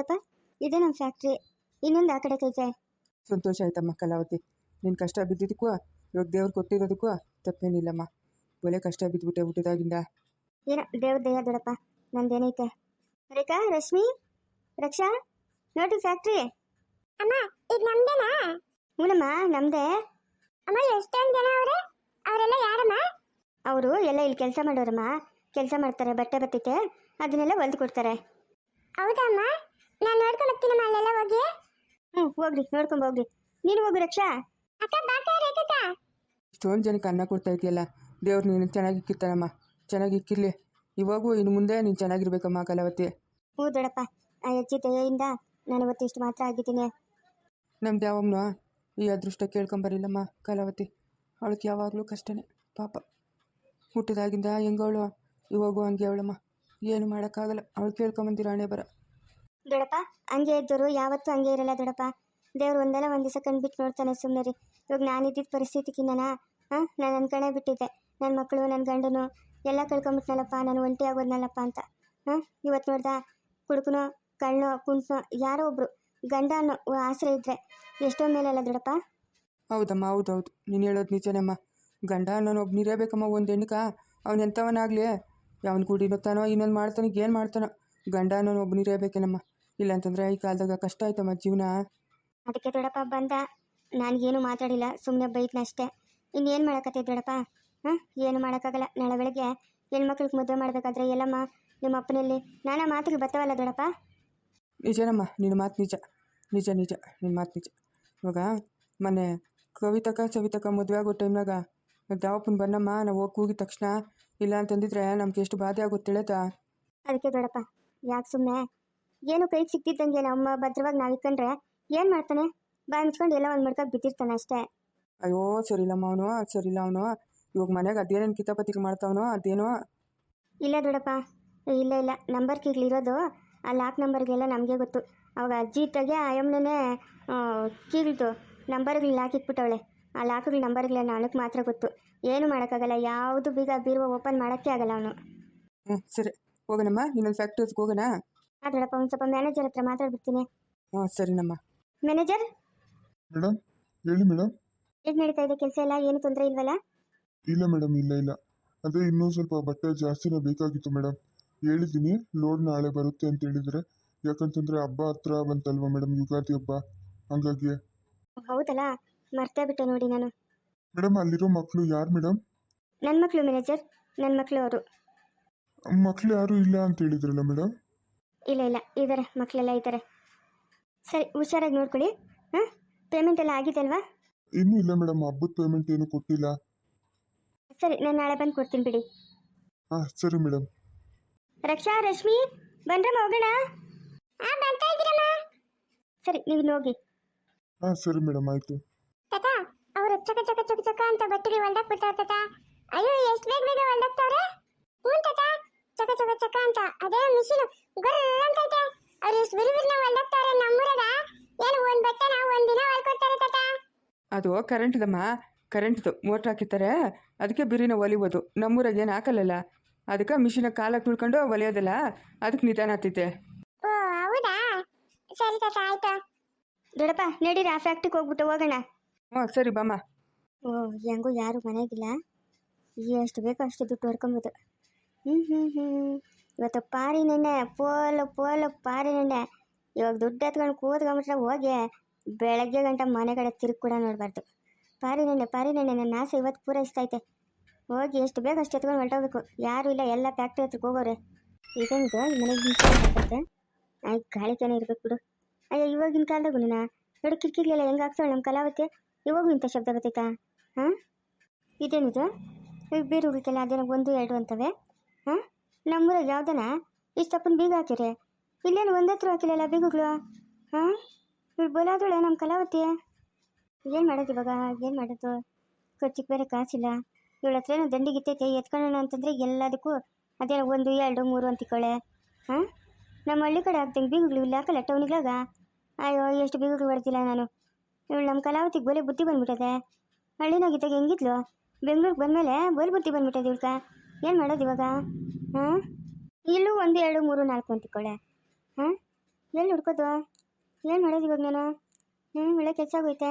ಕಡಪ್ಪ ಇದೇ ನಮ್ಮ ಫ್ಯಾಕ್ಟ್ರಿ. ಇನ್ನೊಂದು ಆ ಕಡೆ ಕೈತೆ ಸಂತೋಷ ಆಯ್ತಮ್ಮ ಕಲಾವತಿ. ನಿನ್ನ ಕಷ್ಟ ಬಿದ್ದಿದ್ದಕ್ಕೂ ಇವಾಗ ದೇವ್ರು ಕೊಟ್ಟಿರೋದಕ್ಕೂ ತಪ್ಪೇನಿಲ್ಲಮ್ಮ. ಒಳ್ಳೆ ಕಷ್ಟ ಬಿದ್ದುಬಿಟ್ಟೆ ಹುಟ್ಟಿದಾಗಿಂದ. ಏನೋ ದೇವ್ರ ದಯ ದೊಡಪ್ಪ. ನಂದೇನೈತೆ? ರೇಖಾ ರಶ್ಮಿ ರಕ್ಷಾ ನೋಡಿ ಫ್ಯಾಕ್ಟ್ರಿ. ಅಮ್ಮ ಇದು ನಮ್ದೇನಾ? ಹ್ಞೂನಮ್ಮ ನಮ್ದೇ. ಅಮ್ಮ ಎಷ್ಟೊಂದು ಜನ ಅವ್ರೆ? ಅವರೆಲ್ಲ ಯಾರಮ್ಮ? ಅವರು ಎಲ್ಲ ಇಲ್ಲಿ ಕೆಲಸ ಮಾಡೋರಮ್ಮ. ಕೆಲಸ ಮಾಡ್ತಾರೆ ಬಟ್ಟೆ ಬತ್ತಿತೆ ಅದನ್ನೆಲ್ಲ ಹೊಲ್ದು ಕೊಡ್ತಾರೆ. ಹೌದಮ್ಮ ನಾನು ನೋಡ್ಕೊಂಡು ಹೋಗ್ತೀನಮ್ಮ ಅಲ್ಲೆಲ್ಲ ಹೋಗಿ. ಹ್ಞೂ ಹೋಗ್ರಿ ನೋಡ್ಕೊಂಡು ಹೋಗ್ರಿ. ನೀನು ಹೋಗು ರಕ್ಷಾ. ಅಕ್ಕ ಬಾಕ ರೇಖಕ್ಕ ಇಷ್ಟೊಂದು ಜನಕ್ಕೆ ಅನ್ನ ಕೊಡ್ತಾ ಇದೆಯಲ್ಲ ದೇವ್ರು ನೀನು ಚೆನ್ನಾಗಿ ಇಕ್ಕಿರ್ತಾನಮ್ಮ ಚೆನ್ನಾಗಿ ಇಕ್ಕಿರ್ಲಿ. ಇವಾಗೂ ಇನ್ನು ಮುಂದೆ ನೀನು ಚೆನ್ನಾಗಿರ್ಬೇಕಮ್ಮ ಕಲಾವತಿ. ಹ್ಞೂ ದೊಡಪ್ಪ ಅಜ್ಜಿ ದಯೆಯಿಂದ ನಾನು ಇವತ್ತು ಇಷ್ಟು ಮಾತ್ರ ಆಗಿದ್ದೀನಿ. ನಮ್ದು ಯಾವಮ್ಮನೂ ಈ ಅದೃಷ್ಟ ಕೇಳ್ಕೊಂಬರಿಲ್ಲಮ್ಮ ಕಲಾವತಿ. ಅವಳಿಗೆ ಯಾವಾಗಲೂ ಕಷ್ಟನೇ ಪಾಪ. ಹುಟ್ಟಿದಾಗಿಂದ ಹೆಂಗವಳು? ಇವಾಗೂ ಹಂಗೆ ಅವಳಮ್ಮ. ಏನು ಮಾಡೋಕ್ಕಾಗಲ್ಲ ಅವಳು ಕೇಳ್ಕೊಂಬಂದಿರೋ ಹಣೆ ಬರ. ದೊಡಪ್ಪ, ಹಂಗೆ ಇದ್ದವರು ಯಾವತ್ತೂ ಹಂಗೆ ಇರಲ್ಲ ದೊಡಪ್ಪ. ದೇವ್ರು ಒಂದಲ್ಲ ಒಂದು ದಿವಸ ಕಣ್ಬಿಟ್ಟು ನೋಡ್ತಾನೆ ಸುಮ್ಮನೆ ರೀ. ಇವಾಗ ನಾನು ಇದ್ದಿದ್ದ ಪರಿಸ್ಥಿತಿಗೆ ನಾನು ಹಾಂ? ನಾನು ಅನ್ಕಣೆ ಬಿಟ್ಟಿದ್ದೆ. ನನ್ನ ಮಕ್ಕಳು ನನ್ನ ಗಂಡನು ಎಲ್ಲ ಕಳ್ಕೊಂಬಿಟ್ನಲ್ಲಪ್ಪ. ನಾನು ಒಂಟಿ ಆಗೋದ್ನಲ್ಲಪ್ಪ ಅಂತ. ಹಾಂ? ಇವತ್ತು ನೋಡ್ದ? ಕುಡುಕನೋ ಕಣ್ಣೋ ಕುಂಟ್ನೋ, ಯಾರೋ ಒಬ್ರು. ಗಂಡ ಅನ್ನೋ ಆಸರೆ ಇದ್ರೆ ಎಷ್ಟೋ ಮೇಲಲ್ಲ ದೊಡಪ್ಪ? ಹೌದಮ್ಮ, ಹೌದೌದು. ಹೌದು ನೀನು ಹೇಳೋದು ನಿಜನೇಮ್ಮ. ಗಂಡ ಅನ್ನೋನು ಒಬ್ಬ ನೀರೇಬೇಕಮ್ಮ ಒಂದು ಹೆಣ್ಕ. ಅವ್ನು ಎಂಥವನಾಗಲಿ? ಅವನ ಗುಡಿನೋ ತಾನೋ ಇನ್ನೊಂದು ಮಾಡ್ತಾನೆ ಏನು ಮಾಡ್ತಾನೋ? ಗಂಡ ಅನ್ನೋನು ಇರಬೇಕೇನಮ್ಮ? ನೀರೇಬೇಕೇನಮ್ಮ ಇಲ್ಲಾಂತಂದ್ರೆ ಈ ಕಾಲದಾಗ ಕಷ್ಟ ಆಯ್ತಮ್ಮ ಜೀವನ. ಅದಕ್ಕೆ ದೊಡಪ್ಪ ಬಂದ. ನಾನೇನು ಮಾತಾಡಿಲ್ಲ ಸುಮ್ಮನೆ ಬೈತ್ನಷ್ಟೇ. ಇನ್ನೇನು ಮಾಡಕತ್ತೆ ದೊಡಪ್ಪ? ಹಾಂ? ಏನು ಮಾಡೋಕ್ಕಾಗಲ್ಲ. ನಾಳೆ ಬೆಳಗ್ಗೆ ಹೆಣ್ಮಕ್ಳಿಗೆ ಮದುವೆ ಮಾಡಬೇಕಾದ್ರೆ ಎಲ್ಲಮ್ಮ ನಿಮ್ಮ ಅಪ್ಪನಲ್ಲಿ ನಾನಾ ಮಾತಿಗೆ ಬರ್ತಾವಲ್ಲ ದೊಡಪ್ಪ? ನಿಜನಮ್ಮ ನಿನ್ನ ಮಾತು ನಿಜ. ನಿಜ ನಿಜ. ನಿನ್ನ ಮಾತು ನಿಜ. ಇವಾಗ ಮೊನ್ನೆ ಕವಿತಕ ಸವಿತಕ ಮದುವೆ ಆಗೋ ಟೈಮ್ನಾಗ ದಾವಪ್ಪನ ಬನ್ನಮ್ಮ ನಾವು ಹೋಗಿ ಕೂಗಿದ ತಕ್ಷಣ ಇಲ್ಲ ಅಂತಂದಿದ್ರೆ ನಮ್ಗೆ ಎಷ್ಟು ಬಾಧೆ ಆಗುತ್ತೆ ತಿಳಿತಾ? ಅದಕ್ಕೆ ದೊಡಪ್ಪ ಯಾಕೆ ಸುಮ್ಮನೆ ಏನು ಕೈಗೆ ಸಿಕ್ತಿದ್ದಂಗೆ ನಮ್ಮ ಭದ್ರವಾಗಿ ನಾವು ಇಟ್ಕೊಂಡ್ರೆ ಏನು ಮಾಡ್ತಾನೆ? ಬಾಯಿ ಮುಚ್ಕೊಂಡು ಎಲ್ಲ ಒಂದು ಮಡ್ಕಾಗಿ ಬಿದ್ದಿರ್ತಾನೆ ಅಷ್ಟೇ. ಅಯ್ಯೋ ಸರಿಲ್ಲಮ್ಮ ಅವನು ಸರಿಲ್ಲ ಅವನು. ಇವಾಗ ಮನೆಗೆ ಅದೇನೇನು ಕಿತಾಪತಿ ಮಾಡ್ತಾವನು ಅದೇನೋ. ಇಲ್ಲ ದೊಡಪ್ಪ ಇಲ್ಲ ಇಲ್ಲ. ನಂಬರ್ ಕೀಗ್ಲಿರೋದು ಆ ಲಾಕ್ ನಂಬರ್ಗೆಲ್ಲ ನಮಗೆ ಗೊತ್ತು. ಅವಾಗ ಅಜ್ಜಿ ಇದ್ದಾಗೆ ಆಯಮ್ಮನೇ ಕೀಗ್ಲಿತು ನಂಬರ್ಗಳು ಲಾಕ್ ಇಟ್ಬಿಟ್ಟವಳೆ. ಆ ಲಾಕ್ಗಳ ನಂಬರ್ಗಳ ನನಗೆ ಮಾತ್ರ ಗೊತ್ತು. ಏನು ಮಾಡೋಕ್ಕಾಗಲ್ಲ. ಯಾವುದು ಬೀಗ ಬೀರುವ ಓಪನ್ ಮಾಡೋಕ್ಕೆ ಆಗಲ್ಲ ಅವನು. ಹ್ಞೂ ಸರಿ. ಹೋಗೋಣಮ್ಮ? ಇನ್ನೊಂದು ಫ್ಯಾಕ್ಟ್ರಿಗೆ ಹೋಗೋಣ? ಮಾತಾಡಪ್ಪ ಒಂದು ಸ್ವಲ್ಪ ಮ್ಯಾನೇಜರ್ ಹತ್ರ ಮಾತಾಡ್ಬಿಡ್ತೀನಿ. ಹಾಂ ಸರಿನಮ್ಮ ಮ್ಯಾನೇಜರ್ ಮೇಡಮ್ ಹೇಳಿ ಮೇಡಮ್ ಹೇಗೆ ನಡೀತಾ ಇದೆ? ಕೆಲಸ ಎಲ್ಲ ಏನು ತೊಂದರೆ ಇಲ್ವಲ್ಲ? ಇಲ್ಲ ಮೇಡಮ್ ಇಲ್ಲ ಇಲ್ಲ. ಅದೇ ಇನ್ನೂ ಸ್ವಲ್ಪ ಬಟ್ಟೆ ಜಾಸ್ತಿನೇ ಬೇಕಾಗಿತ್ತು ಮೇಡಮ್ ಹೇಳಿದ್ದೀನಿ ಲೋಡ್ ನಾಳೆ ಬರುತ್ತೆ ಅಂತ ಹೇಳಿದ್ರೆ. ಯಾಕಂತಂದರೆ ಹಬ್ಬ ಹತ್ರ ಬಂತಲ್ವಾ ಮೇಡಮ್ ಯುಗಾದಿ ಹಬ್ಬ? ಹಂಗಾಗಿ. ಹೌದಲ್ಲ? ಮರ್ತೇ ಬಿಟ್ಟೆ ನೋಡಿ ನಾನು. ಮೇಡಮ್ ಅಲ್ಲಿರೋ ಮಕ್ಕಳು ಯಾರು ಮೇಡಮ್ ನನ್ನ ಮಕ್ಕಳು ಮ್ಯಾನೇಜರ್ ನನ್ನ ಮಕ್ಕಳು ಅವರು. ಮಕ್ಕಳು ಯಾರು ಇಲ್ಲ ಅಂತ ಹೇಳಿದ್ರಲ್ಲ ಮೇಡಮ್? ಇಲ್ಲ ಇಲ್ಲ ಇದ್ದಾರೆ ಮಕ್ಕಳೆಲ್ಲ ಇದ್ದಾರೆ ಸರಿ ಹುಷಾರಾಗಿ ನೋಡ್ಕೊಳ್ಳಿ ಹಾಂ? ಪೇಮೆಂಟ್ ಎಲ್ಲ ಆಗಿದೆ ಅಲ್ವಾ? ಇನ್ನೂ ಇಲ್ಲ ಮೇಡಮ್ ಹಬ್ಬದ ಪೇಮೆಂಟ್ ಏನು ಕೊಟ್ಟಿಲ್ಲ. ಸರಿ ನಾನು ನಾಳೆ ಬಂದು ಕೊಡ್ತೀನಿ ಬಿಡಿ. ಹಾಂ ಸರಿ ಮೇಡಮ್. ರಕ್ಷಾ ರಶ್ಮಿ ಬಂದ್ರಮ್ಮ ಹೋಗೋಣ? ಆ ಬರ್ತಾ ಇದ್ದೀರಮ್ಮ. ಸರಿ ನೀವು ಹೋಗಿ. ಹಾಂ ಸರಿ ಮೇಡಮ್ ಆಯಿತು. ತಾತ ಅವರು ಚಕ ಚಕ ಚಕ ಚಕ ಅಂತ ಬಟ್ಟೆಗೆ ಹೊಲ್ದಾಕ್ ಬಿಡ್ತಾರ ತಾತ. ಅಯ್ಯೋ ಎಷ್ಟು ಬೇಗ ಬೇಗ ಹೊಲ್ದಾಗ್ತಾವ್ರೆ? ಹ್ಞೂ ತಾತ. ಚಕ ಚಕ ಚಕ ಅಂತ. ಅದೇ ಮಿಷಿನ್. ಗೊರ್ರ ಅಂತೈತೆ. ಅವ್ರು ಎಷ್ಟು ಬಿರು ನಾವು ಹೊಲ್ದಾಕ್ತಾವ್ರೆ ನಮ್ಮೂರಾಗ. ಏನು ಒಂದ್ ಬಟ್ಟೆನ ಒಂದ್ ದಿನ ಹೊಲ್ಕೊಡ್ತಾರೆ ತಾತ. ಅದು ಕರೆಂಟ್ದಮ್ಮ. ಕರೆಂಟ್ದು ಮೋಟ್ರ್ ಹಾಕಿರ್ತಾರೆ. ಅದಕ್ಕೆ ಬಿರಿನ ಒಲಿಬೋದು. ನಮ್ಮೂರಾಗ ಏನು ಹಾಕಲ್ಲಲ್ಲ? ಅದಕ್ಕೆ ಮಿಷಿನ ಕಾಲಕ್ಕೆ ತುಳ್ಕೊಂಡು ಒಲಿಯೋದಲ್ಲ. ಅದಕ್ಕೆ ನಿಧಾನ ಆಗ್ತೈತೆ. ಓ ಹೌದಾ? ಸರಿ ತಾತ ಆಯ್ತಾ. ದೊಡ್ಡಪ್ಪ ನಡೀರಿ ಆ ಫ್ಯಾಕ್ಟ್ರಿಗೆ ಹೋಗ್ಬಿಟ್ಟು ಹೋಗೋಣ. ಹ್ಞೂ ಸರಿ ಬಾಮ್ಮ. ಓ ಹೆಂಗೂ ಯಾರು ಮನೆಗಿಲ್ಲ. ಎಷ್ಟು ಬೇಕೋ ಅಷ್ಟು ದುಡ್ಡು ಹೊಡ್ಕೊಬೋದು. ಹ್ಞೂ ಹ್ಞೂ ಇವತ್ತು ಪಾರಿ ನೆನ್ನೆ, ಪೋಲು ಪೋಲು, ಪಾರಿ ನೆನ್ನೆ. ಇವಾಗ ದುಡ್ಡು ಎತ್ಕೊಂಡು ಕೂತ್ಕೊಂಬಿಟ್ರೆ ಹೋಗಿ ಬೆಳಗ್ಗೆ ಗಂಟ ಮನೆ ಕಡೆ ತಿರುಗಿ ಕೂಡ ನೋಡಬಾರ್ದು. ಪಾರಿ ನೆನ್ನೆ ಪಾರಿ ನೆನ್ನೆ, ನನ್ನ ಆಸೆ ಇವತ್ತು ಪೂರೈಸ್ತೈತೆ ಹೋಗಿ ಎಷ್ಟು ಬೇಗ ಅಷ್ಟು ಎತ್ಕೊಂಡು ಹೊರಟೋಗ್ಬೇಕು. ಯಾರು ಇಲ್ಲ, ಎಲ್ಲ ಫ್ಯಾಕ್ಟ್ರಿ ಹತ್ರಕ್ಕೆ ಹೋಗೋರೆ. ಈ ಮನೆಗೆ ಆಯ್ತು ಗಾಳಿಕೇನೆ ಇರ್ಬೇಕು ಬಿಡು. ಅಯ್ಯೋ, ಇವಾಗಿನ ಕಾಲದಾಗು ನೀನು? ನೋಡಿ ಕಿಟಕಿಗಳೆಲ್ಲ ಹೆಂಗೆ ಹಾಕ್ಸೋಳು ನಮ್ಮ ಕಲಾವತಿ? ಇವಾಗೂ ಇಂಥ ಶಬ್ದ ಬರ್ತೈತಾ ಹಾಂ? ಇದೇನಿದು? ಬೇರೆ ಬೀರುಗಳಿಗೆಲ್ಲ ಅದೇನೋ ಒಂದು, ಎರಡು ಅಂತವೆ. ಹಾಂ ನಮ್ಮೂರಾಗ ಯಾವ್ದನ? ಇಷ್ಟಪ್ಪನ ಬೀಗ ಹಾಕಿರಿ ಇಲ್ಲೇನು ಒಂದತ್ರ ಹಾಕಿಲ್ಲಲ್ಲ ಬೀಗಗಳು? ಹಾಂ ಇವಳು ಬೋಲಾದಳೆ ನಮ್ಮ ಕಲಾವತಿ? ಏನು ಮಾಡೋದು ಇವಾಗ? ಏನು ಮಾಡೋದು? ಖರ್ಚಿಗೆ ಬೇರೆ ಕಾಸಿಲ್ಲ. ಇವಳ ಹತ್ರ ಏನೋ ದಂಡಿಗಿತ್ತೈತೆ ಎತ್ಕೊಳ್ಳೋಣ ಅಂತಂದರೆ ಎಲ್ಲದಕ್ಕೂ ಅದೇನೋ ಒಂದು, ಎರಡು, ಮೂರು ಅಂತಿಕೊಳ್ಳೆ ಹಾಂ ನಮ್ಮ ಹಳ್ಳಿ ಕಡೆ ಆಗ್ತಂಗೆ ಬೀಗಗಳು ಇಲ್ಲಿ ಹಾಕಲ್ಲ ಟೌನಿಗ್ಲಾಗ ಅಯ್ಯೋ, ಎಷ್ಟು ಬೀಗಗಳು ಹೊಡ್ತಿಲ್ಲ ನಾನು. ಇವಳು ನಮ್ಮ ಕಲಾವತಿಗೆ ಬೋಲೆ ಬುದ್ಧಿ ಬಂದ್ಬಿಟ್ಟದೆ. ಹಳ್ಳಿನಾಗಿದ್ದಾಗ ಹೆಂಗಿದ್ಲು? ಬೆಂಗ್ಳೂರಿಗೆ ಬಂದಮೇಲೆ ಬೋಲ್ ಬುದ್ಧಿ ಬಂದ್ಬಿಟ್ಟದೆ ಇವಳ್ಕ. ಏನು ಮಾಡೋದು ಇವಾಗ? ಹಾಂ? ಇಲ್ಲೂ ಒಂದು ಎರಡು ಮೂರು ನಾಲ್ಕು ಅಂತಿಕೊಳ್ಳೆ ಹಾಂ? ಎಲ್ಲಿ ಹುಡ್ಕೋದು? ಏನು ಮಾಡೋದು ಇವಾಗ ನಾನು? ಹ್ಞೂ ಒಳ್ಳೆ ಕೆಲಸ ಆಗೋಯ್ತೆ.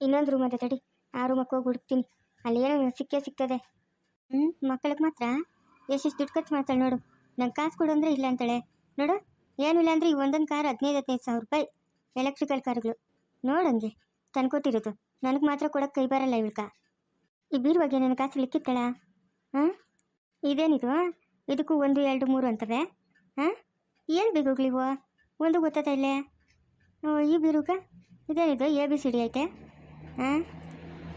ಇನ್ನೊಂದು ರೂಮ್ ಅದೇ ತಡಿ. ಆ ರೂಮಕ್ಕೆ ಹೋಗಿ ಹುಡುಕ್ತೀನಿ. ಅಲ್ಲಿ ಏನೋ ಸಿಕ್ಕೇ ಸಿಗ್ತದೆ. ಹ್ಞೂ ಮಕ್ಕಳಿಗೆ ಮಾತ್ರ? ಎಷ್ಟೆಷ್ಟು ದುಡ್ಡು ಖರ್ಚು ಮಾಡ್ತಾಳೆ ನೋಡು. ನಂಗೆ ಕಾಸು ಕೊಡು ಅಂದರೆ ಇಲ್ಲ ಅಂತಾಳೆ. ನೋಡು ಏನಿಲ್ಲ ಅಂದರೆ ಈ ಒಂದೊಂದು ಕಾರ್ ಹದಿನೈದು ಹದಿನೈದು ಸಾವಿರ ರೂಪಾಯಿ ಎಲೆಕ್ಟ್ರಿಕಲ್ ಕಾರ್ಗಳು ನೋಡಂಗೆ ತಂದ್ಕೊಟ್ಟಿರೋದು ನನಗೆ ಮಾತ್ರ ಕೊಡೋಕ್ಕೆ ಕೈ ಬರಲ್ಲ ಇವಳ್ಕ. ಈ ಬಗ್ಗೆ ನನ್ನ ಕಾಸು ಲಿಕ್ಕಿತ್ತಳ ಹಾಂ? ಇದೇನಿದು? ಇದಕ್ಕೂ ಒಂದು, ಎರಡು, ಮೂರು ಅಂತವೆ. ಹಾಂ? ಏನು ಬೇಗೋಗ್ಲಿವು ಒಂದು ಗೊತ್ತಾತ ಇಲ್ಲೇ? ಈ ಬಿರುಕ? ಇದೇನಿದು? ಎ, ಬಿ, ಸಿ, ಡಿ ಐತೆ? ಹಾಂ?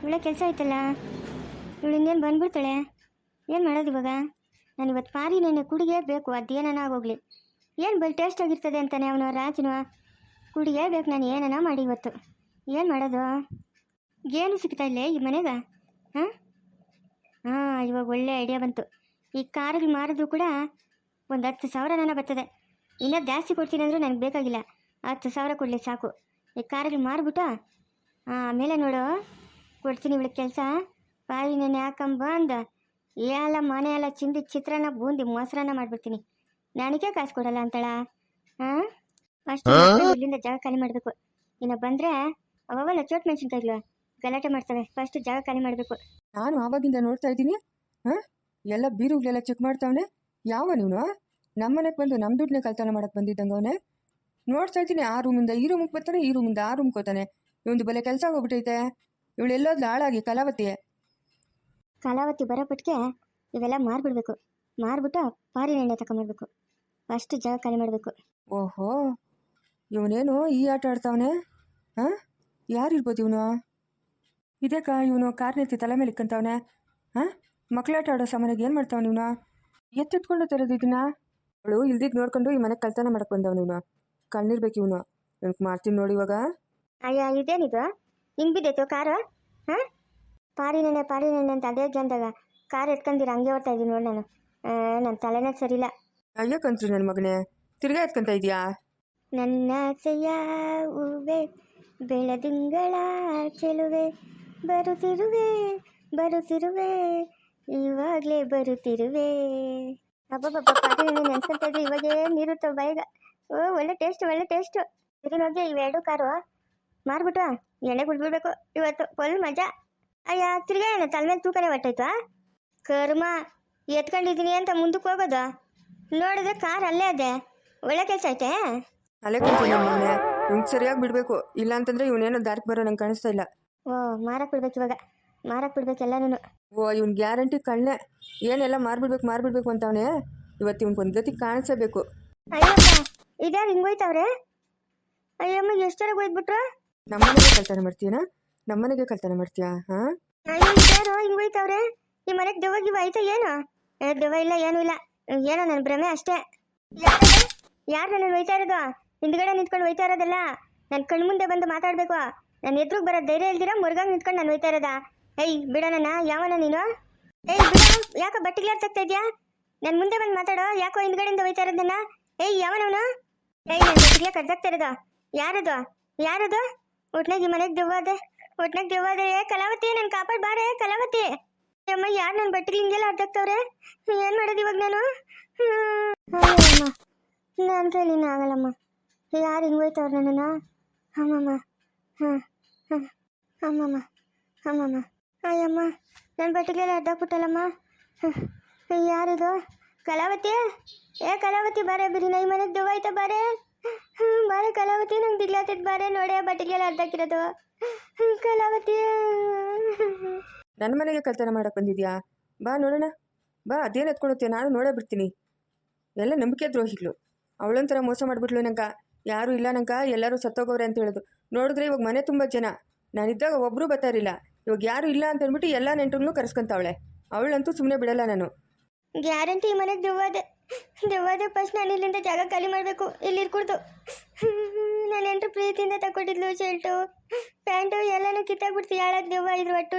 ಇವಳೆ ಕೆಲಸ ಐತಲ್ಲ? ಇವಳು ಇನ್ನೇನು ಬಂದ್ಬಿಡ್ತಾಳೆ? ಏನು ಮಾಡೋದು ಇವಾಗ? ನಾನು ಇವತ್ತು ಪಾರಿ ನೆನೆ ಕುಡಿಗೆ ಬೇಕು ಅದೇನ ಆಗೋಗ್ಲಿ. ಏನು ಬಲ್ ಟೇಸ್ಟ್ ಆಗಿರ್ತದೆ ಅಂತಾನೆ ಅವನು, ರಾಜನು? ಕುಡಿಗೆ ಬೇಕು, ನಾನು ಏನನ ಮಾಡಿ ಇವತ್ತು. ಏನು ಮಾಡೋದು? ಏನು ಸಿಗ್ತಾ ಇಲ್ಲೇ ಈ ಮನೆಗೆ? ಹಾಂ? ಹಾಂ, ಇವಾಗ ಒಳ್ಳೆ ಐಡಿಯಾ ಬಂತು. ಈ ಕಾರುಗಳು ಮಾರಿದ್ರು ಕೂಡ ಒಂದು ಹತ್ತು ಸಾವಿರ ನನ್ನ ಬರ್ತದೆ. ಇನ್ನೂ ಜಾಸ್ತಿ ಕೊಡ್ತೀನಿ ಅಂದರೂ ನನಗೆ ಬೇಕಾಗಿಲ್ಲ. ಹತ್ತು ಸಾವಿರ ಕೊಡಲಿ ಸಾಕು. ಈ ಕಾರುಗಳು ಮಾರಿಬಿಟ್ಟು ಆಮೇಲೆ ನೋಡು. ಕೊಡ್ತೀನಿ ಇವಳಿಗೆ ಕೆಲಸ. ಬಾಯಿ ನೆನೆ ಹಾಕೊಂಬ ಅಂದ ಎಲ್ಲ ಮನೆ ಎಲ್ಲ ಚಿಂದಿ ಚಿತ್ರಾನ್ನ ಬೂಂದಿ ಮೊಸರನ್ನ ಮಾಡಿಬಿಡ್ತೀನಿ. ನನಗೆ ಕಾಸು ಕೊಡಲ್ಲ ಅಂತಳ? ಹಾಂ ಫಸ್ಟ್ ಇಲ್ಲಿಂದ ಜಾಗ ಖಾಲಿ ಮಾಡಬೇಕು. ಇನ್ನು ಬಂದರೆ ಅವಲ್ಲ ಚೋಟ್ ಮೆಣಸಿನ್ಕಾಯಿಗಳು ಗಲಾಟೆ ಮಾಡ್ತವೆ. ಫಸ್ಟ್ ಜಾಗ ಖಾಲಿ ಮಾಡಬೇಕು. ನಾನು ಆವಾಗಿಂದ ನೋಡ್ತಾ ಇದ್ದೀನಿ. ಹಾಂ ಎಲ್ಲ ಬೀರುಗಳೆಲ್ಲ ಚೆಕ್ ಮಾಡ್ತಾವನೆ? ಯಾವ ನೀನು ನಮ್ಮನೆಗೆ ಬಂದು ನಮ್ಮ ದುಡ್ಡನ್ನೇ ಕಲ್ತನ ಮಾಡಕ್ಕೆ ಬಂದಿದ್ದಂಗೆ ಅವನೇ? ನೋಡ್ತಾ ಇದ್ದೀನಿ ಆ ರೂಮಿಂದ ಈ ರೂಮಿಗೆ ಬರ್ತಾನೆ ಈ ರೂಮಿಂದ ಆ ರೂಮ್ಗೆ ಹೋಗ್ತಾನೆ. ಇವಂದು ಬಲೆ ಕೆಲಸ ಹೋಗ್ಬಿಟ್ಟೈತೆ ಇವಳು ಎಲ್ಲೋದ್ಲು ಹಾಳಾಗಿ ಕಲಾವತಿ. ಕಲಾವತಿ ಬರೋ ಪಟ್ಟಿಗೆ ಇವೆಲ್ಲ ಮಾರ್ಬಿಡ್ಬೇಕು. ಮಾರ್ಬಿಟ್ಟು ಪಾರಿನ ಎಣ್ಣೆ ತಗೊಂಡ್ಬಿಡ್ಬೇಕು ಫಸ್ಟ್ ಜಾಗ ಖಾಲಿ ಮಾಡಬೇಕು. ಓಹೋ ಇವನೇನು ಈ ಆಟ ಆಡ್ತಾವನೆ? ಹಾಂ ಯಾರಿರ್ಬೋದು ಇವನು? ಇದಕ್ಕ ಇವನು ಕಾರ್ನೆತ್ತಿ ತಲೆ ಮೇಲೆ ಇಕ್ಕಂತವನೆ. ಹಾಂ ಮಕ್ಕಳಾಟ ಆಡೋ ಸಾಮಾನ್ಯಾಗ ಏನು ಮಾಡ್ತಾವ ನೀವನ್ನ ಎತ್ತಿಟ್ಕೊಂಡು ತರೋದು ಇದನ್ನ ಅವಳು ಇಲ್ದಿದ್ದು ನೋಡ್ಕೊಂಡು ಈ ಮನೆ ಕಲ್ತನ ಮಾಡಕ್ ಬಂದವ ಇವನು ಕಣ್ಣಿರ್ಬೇಕು ಇವನು. ಇವನಿಗೆ ಮಾಡ್ತೀನಿ ನೋಡಿ ಇವಾಗ. ಅಯ್ಯ ಇದೇನಿದು? ಹಿಂಗೆ ಬಿದ್ದೈತು ಕಾರು? ಹಾಂ? ಪಾರಿ ನೆನೆ ಪಾರಿ ನೆನೆ ಅಂತ ಅದೇ ಜನದಾಗ ಕಾರ್ ಎತ್ಕೊಂಡಿರ ಹಂಗೆ ಓಡ್ತಾ ಇದ್ದೀನಿ ನೋಡಿ ನಾನು. ನನ್ನ ತಲೆನೇ ಸರಿಯಿಲ್ಲ. ಅಯ್ಯೋ ಕಂತ್ರಿ ನನ್ನ ಮಗನೇ ತಿರ್ಗಾ ಎತ್ಕೊಂತ ಇದೆಯಾ? ನನ್ನ ಆಸೆಯ ಹೂವೆ ಬೆಳದಿಂಗಳ ಚೆಲುವೆ ಬರುತ್ತಿರುವೆ ಬರುತ್ತಿರುವೆ. ಇವಾಗಲೇ ಬರುತ್ತಿರುವೆ. ನೆನ್ಸ್ಕೊಂತ ಇದ್ರೆ ಇವಾಗೇ ನೀರುತ್ತ ಬೈಗ. ಓ ಒಳ್ಳೆ ಟೇಸ್ಟ್ ಒಳ್ಳೆ ಟೇಸ್ಟ್ ಹೋಗಿ ಇವೆರಡು ಕಾರು ಮಾರ್ಬಿಟ್ಟು ಎಣ್ಣೆ ಕುಡ್ಬಿಡ್ಬೇಕು ಇವತ್ತು ಫುಲ್ ಮಜಾ. ಅಯ್ಯ ತಿರ್ಗಾ ಏನು ತಲೆ ಮೇಲೆ ತೂಕನೇ ಹೊಟ್ಟೈತಾ ಕರ್ಮ ಎತ್ಕೊಂಡಿದ್ದೀನಿ ಅಂತ ಮುಂದಕ್ಕೆ ಹೋಗೋದು? ನೋಡಿದ್ರೆ ಕಾರ್ ಅಲ್ಲೇ ಅದೇ. ಒಳ್ಳೆ ಕೆಲಸ ಐತೆ? ಅಲ್ಲೇ ಇವ್ನಿಗೆ ಸರಿಯಾಗಿ ಬಿಡಬೇಕು. ಇಲ್ಲ ಅಂತಂದ್ರೆ ಇವನೇನೋ ದಾರಿಗೆ ಬರೋ ನಂಗೆ ಕಾಣಿಸ್ತಾ ಇಲ್ಲ. ಓ ಮಾರಕ್ ಬಿಡ್ಬೇಕು ಇವಾಗ. ಮಾರಕ್ಕೆ ಬಿಡ್ಬೇಕು ಎಲ್ಲನೂ ಓ ಇವನ್ ಗ್ಯಾರಂಟಿ ಕಣ್ಣೆ ಏನೆಲ್ಲ ಮಾರ್ಬಿಡ್ಬೇಕು ಮಾರ್ಬಿಡ್ಬೇಕು ಅಂತವನೇ ಇವತ್ತು ಇವ್ನಿಗೆ ಒಂದ್ ಗತಿ ಕಾಣಿಸಬೇಕು. ಅಯ್ಯಮ್ಮ ಇದ್ಯಾರು ಹಿಂಗ್ ಹೋಯ್ತವ್ರೆ? ಅಯ್ಯಮ್ಮ ಎಷ್ಟರ ಹೋಯ್ಬಿಟ್ರ? ನಮ್ಮನೆಗೆ ಕಳ್ತನ ಮಾಡ್ತೀಯಾ ನಮ್ಮನೆಗೆ ಕಳ್ತನ ಮಾಡ್ತೀಯಾ? ಹಾಂ? ಅಯ್ಯೋ ಇದ್ಯಾರು ಹಿಂಗ್ ಹೋಯ್ತವ್ರೆ? ಈ ಮನೆಗೆ ದೆವ್ವ ಗಿವ್ವ ಆಯ್ತಾ ಏನು? ದೆವ್ವ ಇಲ್ಲ ಏನೂ ಇಲ್ಲ. ಏನೋ ನನ್ನ ಭ್ರಮೆ ಅಷ್ಟೇ. ಯಾರು ನನ್ನ ಹೋಯ್ತಾ ಇರೋದು? ಹಿಂದ್ಗಡೆ ನಿಂತ್ಕೊಂಡು ಹೋಯ್ತಾ ಇರೋದಲ್ಲ? ನನ್ನ ಕಣ್ ಮುಂದೆ ಬಂದು ಮಾತಾಡ್ಬೇಕು. ನನ್ನ ಎದುರುಗ್ ಬರೋ ಧೈರ್ಯ ಇಲ್ದಿರ ಮುರ್ಗಂಗ್ ನಿಂತ್ಕೊಂಡು ನಾನು ಹೋಯ್ತಾ ಇರೋದಾ? ಏಯ್ ಬಿಡೋಣ ಯಾವನ ನೀನು? ಏಯ್, ಬಿಡ, ಯಾಕೋ ಬಟ್ಟಿಗೆ ಹರ್ಸಕ್ತಾ ಇದ್ಯಾ? ನನ್ನ ಮುಂದೆ ಬಂದು ಮಾತಾಡೋ, ಯಾಕೋ ಹಿಂದ್ಗಡೆಯಿಂದ ಹೋಯ್ತಾ ಇರೋದನ್ನ? ಏಯ್ ಯಾವನವನು ಏಯ್ ನನ್ನ ಬಟ್ಟಿಗೆ ಕರ್ದಾಗ್ತಾ ಇರೋದು. ಯಾರದು? ಯಾರದು? ಒಟ್ನಾಗ ಈ ಮನೆಗೆ ದೆವ್ವಾದೆ, ಒಟ್ನಾಗ ದೆವ್ವಾದೆ. ಏ, ಕಲಾವತಿ, ನನ್ ಕಾಪಾಡ್ ಬಾರೆ, ಕಲಾವತಿ. ಅಮ್ಮ, ಯಾರು ನನ್ನ ಬಟ್ಟೆಗೆ ಹಿಂಗೆಲ್ಲ ಅರ್ಧಾಕ್ತವ್ರೆ ಏನ್ ಮಾಡೋದು ಇವಾಗ ನಾನು? ಅಮ್ಮ ನನ್ನ ಕೈಲಿನ ಆಗಲ್ಲಮ್ಮ. ಯಾರು ಹಿಂಗೆ ಹೋಯ್ತವ್ರು ನನ್ನ ಅಮ್ಮಮ್ಮ. ಹಾಂ ಹಾಂ ಅಮ್ಮಮ್ಮ. ಅಮ್ಮಮ್ಮ. ಅಯ್ಯಮ್ಮ ನನ್ನ ಬಟ್ಟೆಗೆಲ್ಲ ಅಡ್ಡಾಕ್ಬಿಟ್ಟಲ್ಲಮ್ಮ ಯಾರಿದು? ಕಲಾವತಿ? ಏ ಕಲಾವತಿ ಬಾರೆ ಬಿರಿ ನೈ ಮನೆಗೆ ಬಾರೆ? ಹ್ಮ್, ಬಾರೆ ಕಲಾವತಿ ನಂಗೆ ದಿಗ್ಲಾತಿದ್ ಬಾರೆ. ನೋಡೆ ಬಟ್ಟೆಗೆಲ್ಲ ಅರ್ಧಾಕಿರೋದು ಹ್ಮ್, ಕಲಾವತಿ. ನನ್ನ ಮನೆಗೆ ಕಲ್ತನ ಮಾಡಕ್ಕೆ ಬಂದಿದ್ಯಾ? ಬಾ ನೋಡೋಣ. ಬಾ ಅದೇನು ಎತ್ಕೊಳುತ್ತೆ ನಾನು ನೋಡೇ ಬಿಡ್ತೀನಿ. ಎಲ್ಲ ನಂಬಿಕೆ ದ್ರೋಹಿಗಳು. ಅವಳೊಂಥರ ಮೋಸ ಮಾಡಿಬಿಟ್ಲು ನಂಗ. ಯಾರು ಇಲ್ಲ ನಂಗೆ. ಎಲ್ಲರೂ ಸತ್ತೋಗವ್ರೆ ಅಂತ ಹೇಳೋದು. ನೋಡಿದ್ರೆ ಇವಾಗ ಮನೆ ತುಂಬ ಜನ. ನಾನಿದ್ದಾಗ ಒಬ್ಬರು ಬರ್ತಾರಿಲ್ಲ ಇವಾಗ ಯಾರು ಇಲ್ಲ ಅಂತ ಅಂದ್ಬಿಟ್ಟು ಎಲ್ಲ ನೆಂಟ್ರು ಕರೆಸ್ಕೊಂತಾವಳೆ. ಅವಳಂತೂ ಸುಮ್ಮನೆ ಬಿಡಲ್ಲ ನಾನು. ಗ್ಯಾರಂಟಿ ಈ ಮನೆಗೆ ದೆವ್ವದೆ ದೆವ್ವದೆ ಫಸ್ಟ್ ನಾನು ಇಲ್ಲಿಂದ ಜಾಗ ಖಾಲಿ ಮಾಡಬೇಕು. ಇಲ್ಲಿ ಇರ್ಕೊಡ್ತು. ನಾನು ಎಂಟ್ರು ಪ್ರೀತಿಯಿಂದ ತಗೊಂಡಿದ್ಲು ಶರ್ಟು, ಪ್ಯಾಂಟು ಎಲ್ಲನೂ ಕಿತ್ತಾಗ್ಬಿಡ್ತು ಯಾಳಕ್ಕೆ ದೆವ್ವ ಇದ್ರು ಒಟ್ಟು